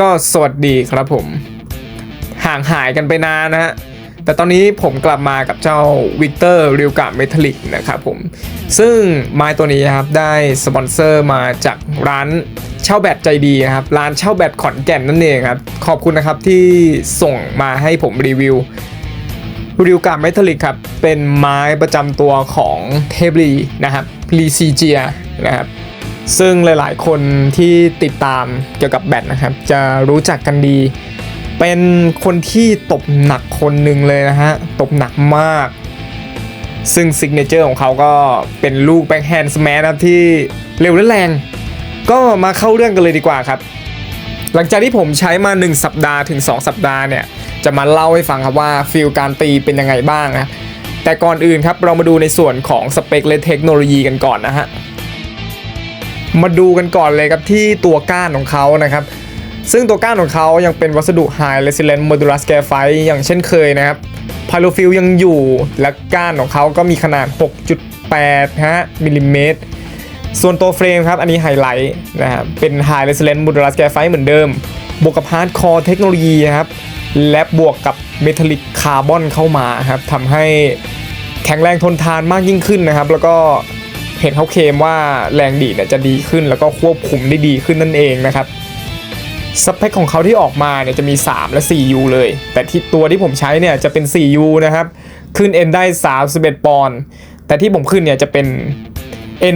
ก็สวัสดีครับผม ห่างหายกันไปนานนะฮะแต่ตอนนี้ผมกลับมากับเจ้าวิกเตอร์ริวกาเมทัลิกนะครับผม ซึ่งไม้ตัวนี้ครับได้สปอนเซอร์มาจากร้านเช่าแบตใจดีนะครับ ร้านเช่าแบตขอนแก่นนั่นเองครับ ขอบคุณนะครับที่ส่งมาให้ผมรีวิวริวกาเมทัลิกครับ เป็นไม้ประจำตัวของเทบลีนะครับลีซีเจียนะครับ ซึ่งหลายๆ คนที่ติดตามเกี่ยวกับแบดนะครับ จะรู้จักกันดี เป็นคนที่ตบหนักคนหนึ่งเลยนะฮะ ตบหนักมาก ซึ่งซิกเนเจอร์ของเขาก็เป็นลูกแบ็คแฮนด์สแมนะครับที่เร็วและแรง ก็มาเข้าเรื่องกันเลยดีกว่าครับ หลังจากที่ผมใช้มา 1 สัปดาห์ถึง 2 สัปดาห์เนี่ย จะมาเล่าให้ฟังครับว่าฟิลการตีเป็นยังไงบ้างนะแต่ก่อนอื่นครับเรามาดูในส่วนของสเปคและเทคโนโลยีกันก่อนนะฮะ มาดูกันก่อนเลยครับที่ตัวก้านของเขานะครับ ซึ่งตัวก้านของเขายังเป็นวัสดุ High Resilient Modulus Graphite อย่างเช่นเคยนะครับ p y r o f i l ยังอยู่และก้านของเขาก็มีขนาด 6.8ฮะมิลลิเมตรส่วนตัวเฟรมครับ อันนี้ไฮไลท์นะครับเป็น High Resilient Modulus Graphite เหมือนเดิม บวกกับ Hardcore เทคโนโลยีครับและบวกกับ Metallic Carbon เข้ามาครับทำให้แข็งแรงทนทานมากยิ่งขึ้นนะครับ แล้วก็ เห็นเขาเคลมว่าแรงดีดเนี่ยจะดีขึ้นแล้วก็ควบคุมได้ดีขึ้นนั่นเองนะครับสเปคของเขาที่ออกมาเนี่ยจะมี 3 และ 4U เลย แต่ที่ตัวที่ผมใช้เนี่ยจะเป็น 4U นะครับ ขึ้น N ได้ 31 ปอนด์ แต่ที่ผมขึ้นเนี่ยจะเป็น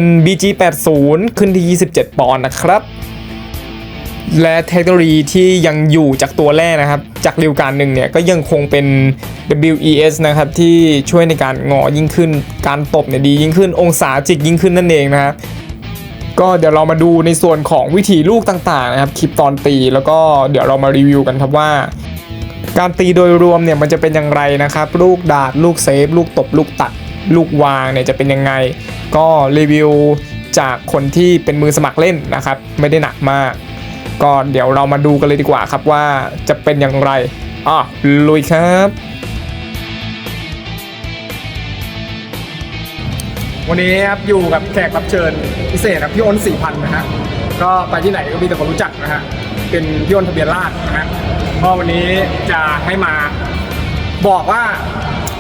NBG 80 ขึ้นที่ 27 ปอนด์นะครับ และเทคโนโลยีที่ยังอยู่จากตัวแรกนะครับ จากริวการหนึ่งเนี่ยก็ยังคงเป็น WES นะครับที่ช่วยในการงอยิ่งขึ้น การตบเนี่ยดียิ่งขึ้น องศาจิกยิ่งขึ้นนั่นเองนะครับก็เดี๋ยวเรามาดูในส่วนของวิธีลูกต่างๆนะครับคลิปตอนตีแล้วก็เดี๋ยวเรามารีวิวกันครับว่า การตีโดยรวมเนี่ยมันจะเป็นอย่างไรนะครับ ลูกดาดลูกเซฟ ลูกตบลูกตัด ลูกวางเนี่ยจะเป็นยังไง ก็รีวิวจากคนที่เป็นมือสมัครเล่นนะครับ ไม่ได้หนักมาก ก็เดี๋ยวเรามาดูกันเลยดีกว่าครับว่าจะเป็นอย่างไรอะลุยครับวันนี้ครับอยู่กับแขกรับเชิญพิเศษครับพี่อ้นสี่พันนะฮะก็ไปที่ไหนก็มีแต่คนรู้จักนะฮะเป็นพี่อ้นทะเบียนราษฎร์นะฮะก็วันนี้จะให้มาบอกว่า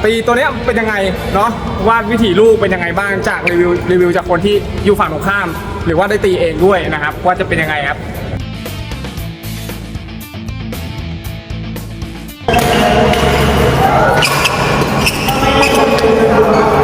ตีตัวเนี้ยเป็นยังไงเนาะว่าวิถีลูกเป็นยังไงบ้างจากรีวิวรีวิวจากคนที่อยู่ฝั่งตรงข้าม หรือว่าได้ตีเองด้วยนะครับ ว่าจะเป็นยังไงครับ เ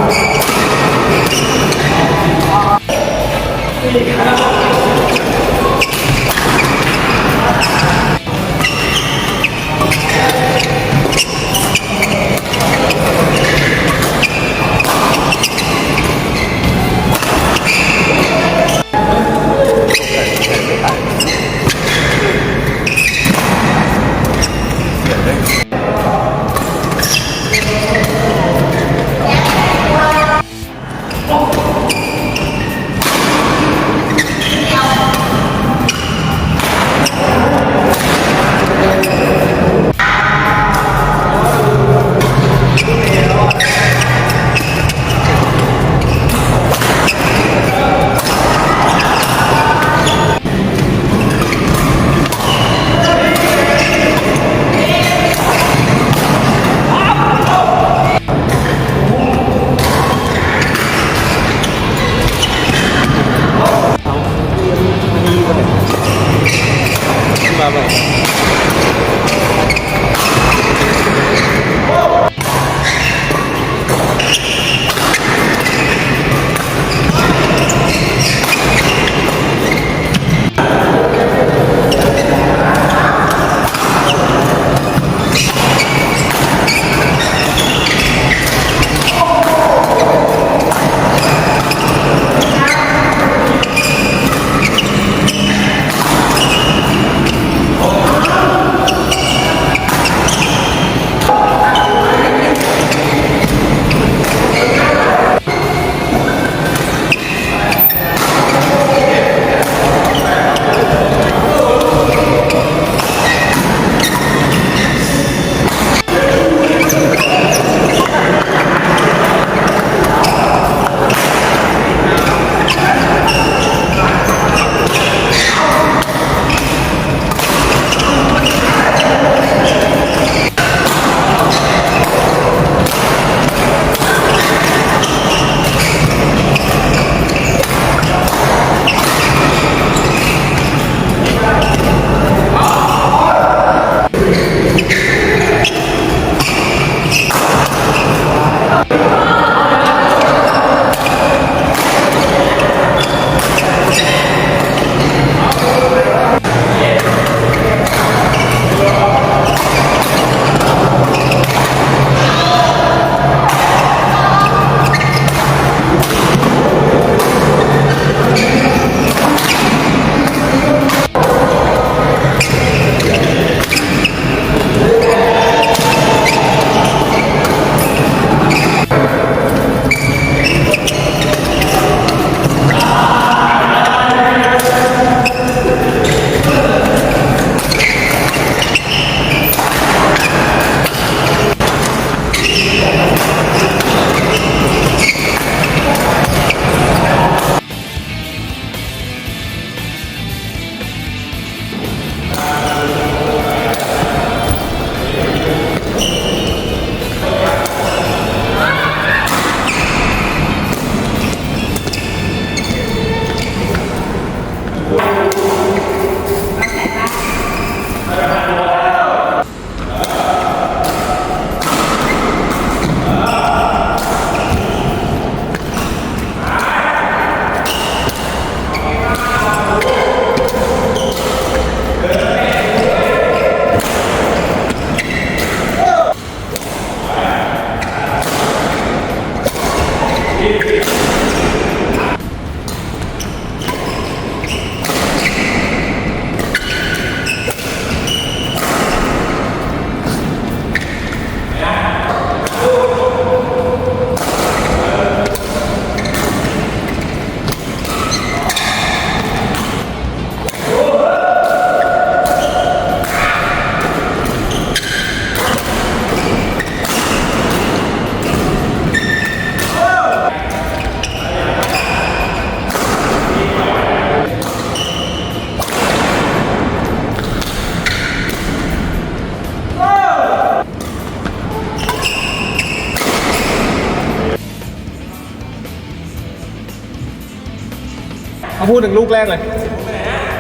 พูดถึงลูกแรกเลย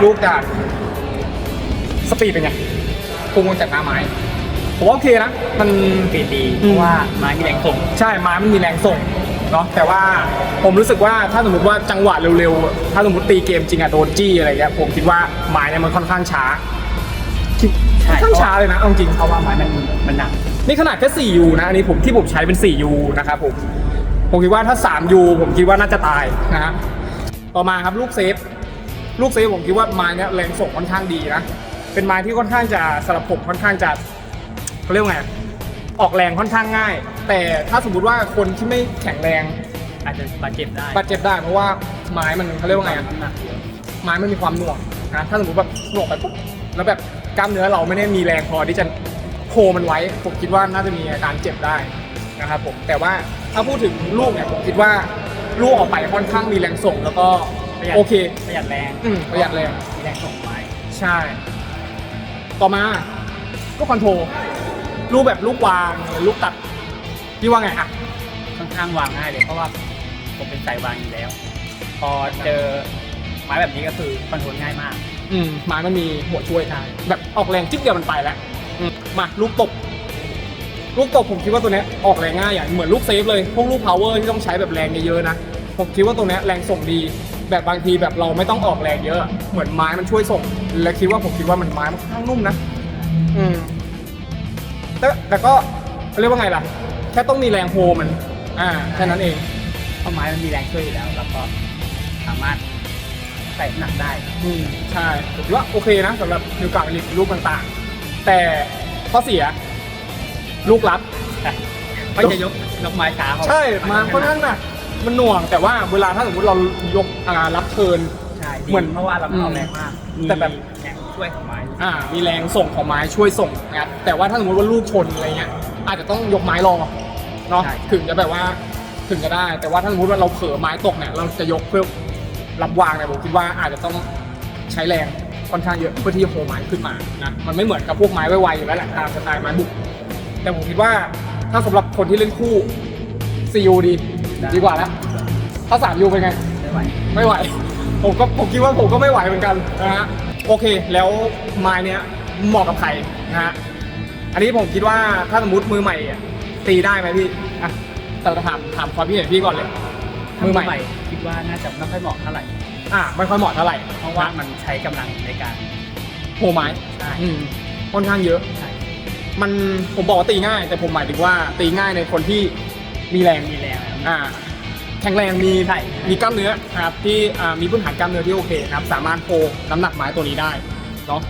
ลูกจากสปีดเป็นไงพุ่งจากหน้าไม้ ผมว่าโอเคนะ มันปีดีอืเพมราะว่าไม้มีแรงส่งใช่ไม้มันมีแรงส่งเนาะแต่ว่าผมรู้สึกว่าถ้าสมมติว่าจังหวะเร็วๆ ถ้าสมมติตีเกมจริงอะโดนจี้อะไรเงี้ยผมคิดว่าไม้เนี่ยมันค่อนข้างช้าค่อนข้างช้าเลยนะเอาจริงเพราะว่าไม้มันมันหนักนี่ขนาดแค่ 4U นะอันนี้ผมที่ผมใช้เป็น 4U นะครับผมผมคิดว่าถ้า 3U ผมคิดว่าน่าจะตายนะฮะ ต่อมาครับลูกเซฟ ลูกเซฟผมคิดว่าไม้เนี้ยแรงส่งค่อนข้างดีนะ เป็นไม้ที่ค่อนข้างจะสำหรับผมค่อนข้างจะเขาเรียกว่าไงออกแรงค่อนข้างง่าย แต่ถ้าสมมุติว่าคนที่ไม่แข็งแรงอาจจะบาดเจ็บได้บาดเจ็บได้เพราะว่าไม้มันเขาเรียกว่าไงน้ำหนักเยอะไม้มันมีความหน่วงนะถ้าสมมติแบบหน่วงไปปุ๊บแล้วแบบกล้ามเนื้อเราไม่ได้มีแรงพอที่จะโคมันไว้ผมคิดว่าน่าจะมีอาการเจ็บได้นะครับผมแต่ว่าถ้าพูดถึงลูกเนี่ยผมคิดว่า ลูกออกไปค่อนข้างมีแรงส่งแล้วก็ประหยัด โอเคประหยัดแรงอืมประหยัดแรง มีแรงส่งไม้ใช่ ต่อมาลูกคอนโทรลลูกแบบลูกวางหรือลูกตัดพี่ว่าไงอะค่อนข้างวางง่ายเลยเพราะว่าผมเป็นสายวางอยู่แล้ว พอเจอไม้แบบนี้ก็คือคอนโทรลง่ายมาก อืมไม้มันมีหัวช่วยทางแบบออกแรงจิ๊บเดียวมันไปแล้วอืมมาลูกตบ ลูกตบผมคิดว่าตัวเนี้ยออกแรงง่ายอย่างเหมือนลูกเซฟเลยพวกลูกพาวเวอร์ที่ต้องใช้แบบแรงเยอะๆนะผมคิดว่าตัวเนี้ยแรงส่งดี แบบบางทีแบบเราไม่ต้องออกแรงเยอะ เหมือนไม้มันช่วยส่ง และคิดว่าผมคิดว่ามันไม้มันค่อนข้างนุ่มนะอืมแต่แต่ก็เรียกว่าไงล่ะ แค่ต้องมีแรงโฮมัน อ่าแค่นั้นเองเพราะไม้มันมีแรงช่วยอยู่แล้วแล้วก็สามารถใส่น้ำหนักได้ อืมใช่ผมคิดว่าโอเคนะสำหรับนิวกาบลิตลูกต่างๆ แต่ข้อเสีย ลูกรับไม่จะยกยกไม้ช้าเพระใช่มาค่อนข้างหนักมันหน่วงแต่ว่าเวลาถ้าสมมติเรายกอ่ารับเทิร์น ใช่ดีเหมือน เพราะว่าเราไม่เอาแรงมากแต่แบบแรงช่วยของไม้อ่ามีแรงส่งของไม้ช่วยส่งนะครับแต่ว่าถ้าสมมติว่าลูกชนอะไรเงี้ยอาจจะต้องยกไม้รอเนาะถึงจะแบบว่าถึงจะได้ แต่ว่าถ้าสมมติว่าเราเผลอไม้ตกเนี่ยเราจะยกเพื่อรับวางเนี่ยผมคิดว่าอาจจะต้องใช้แรงค่อนข้างเยอะเพื่อที่จะโผล่ไม้ขึ้นมานะมันไม่เหมือนกับพวกไม้ไวๆอยู่แล้วแหละตามสไตล์ไม้บุก แต่ผมคิดว่าถ้าสำหรับคนที่เล่นคู่ 4U ดี ดีกว่าแล้วถ้า 3U เป็นไง ไม่ไหว ไม่ไหว ผมก็ผมคิดว่าผมก็ไม่ไหวเหมือนกันนะฮะโอเค แล้วไม้เนี้ยเหมาะกับใครนะฮะอันนี้ผมคิดว่าถ้าสมมติมือใหม่อะตีได้ไหมพี่อะแต่ถามถามความคิดเห็นพี่ก่อนเลยมือใหม่คิดว่าน่าจะไม่ค่อยเหมาะเท่าไหร่ อะไม่ค่อยเหมาะเท่าไหร่เพราะว่ามันใช้กำลังในการ โหไม้ใช่ อืมค่อนข้างเยอะ ใช่ มันผมบอกว่าตีง่าย แต่ผมหมายถึงว่าตีง่ายในคนที่มีแรงมีแรงอ่าแข็งแรงมีใช่ มีกล้ามเนื้อครับที่อ่ามีพื้นฐานกล้ามเนื้อที่โอเคนะครับสามารถโพน้ำหนักไม้ตัวนี้ได้เนาะ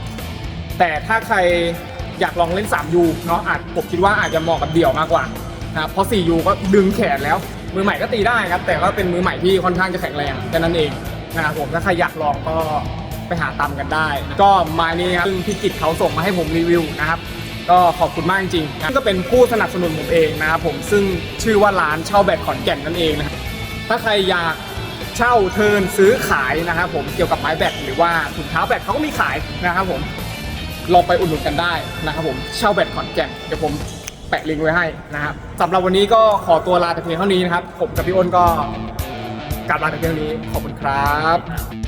แต่ถ้าใครอยากลองเล่น 3U เนาะอาจผมคิดว่าอาจจะเหมาะกับเดี่ยวมากกว่านะครับเพราะ 4U ก็ดึงแขนแล้ว มือใหม่ก็ตีได้ครับ แต่ก็เป็นมือใหม่ที่ค่อนข้างจะแข็งแรงแค่นั้นเองนะครับผมถ้าใครอยากลองก็ไปหาตามกันได้ ก็ไม้นี้ครับซึ่งพี่กิตเขาส่งมาให้ผมรีวิวนะครับ ก็ขอบคุณมากจริงๆนะก็เป็นผู้สนับสนุนผมเองนะครับผมซึ่งชื่อว่าร้านเช่าแบตขอนแก่นนั่นเองนะครับถ้าใครอยากเช่าเทินซื้อขายนะครับผมเกี่ยวกับไม้แบตหรือว่าถุงเท้าแบตเขาก็มีขายนะครับผมลองไปอุดหนุนกันได้นะครับผมเช่าแบตขอนแก่นเดี๋ยวผมแปะลิงก์ไว้ให้นะครับสำหรับวันนี้ก็ขอตัวลาแต่เพียงเท่านี้นะครับ ผมกับพี่อ้นก็กลับลาแต่เพียงเท่านี้ขอบคุณครับ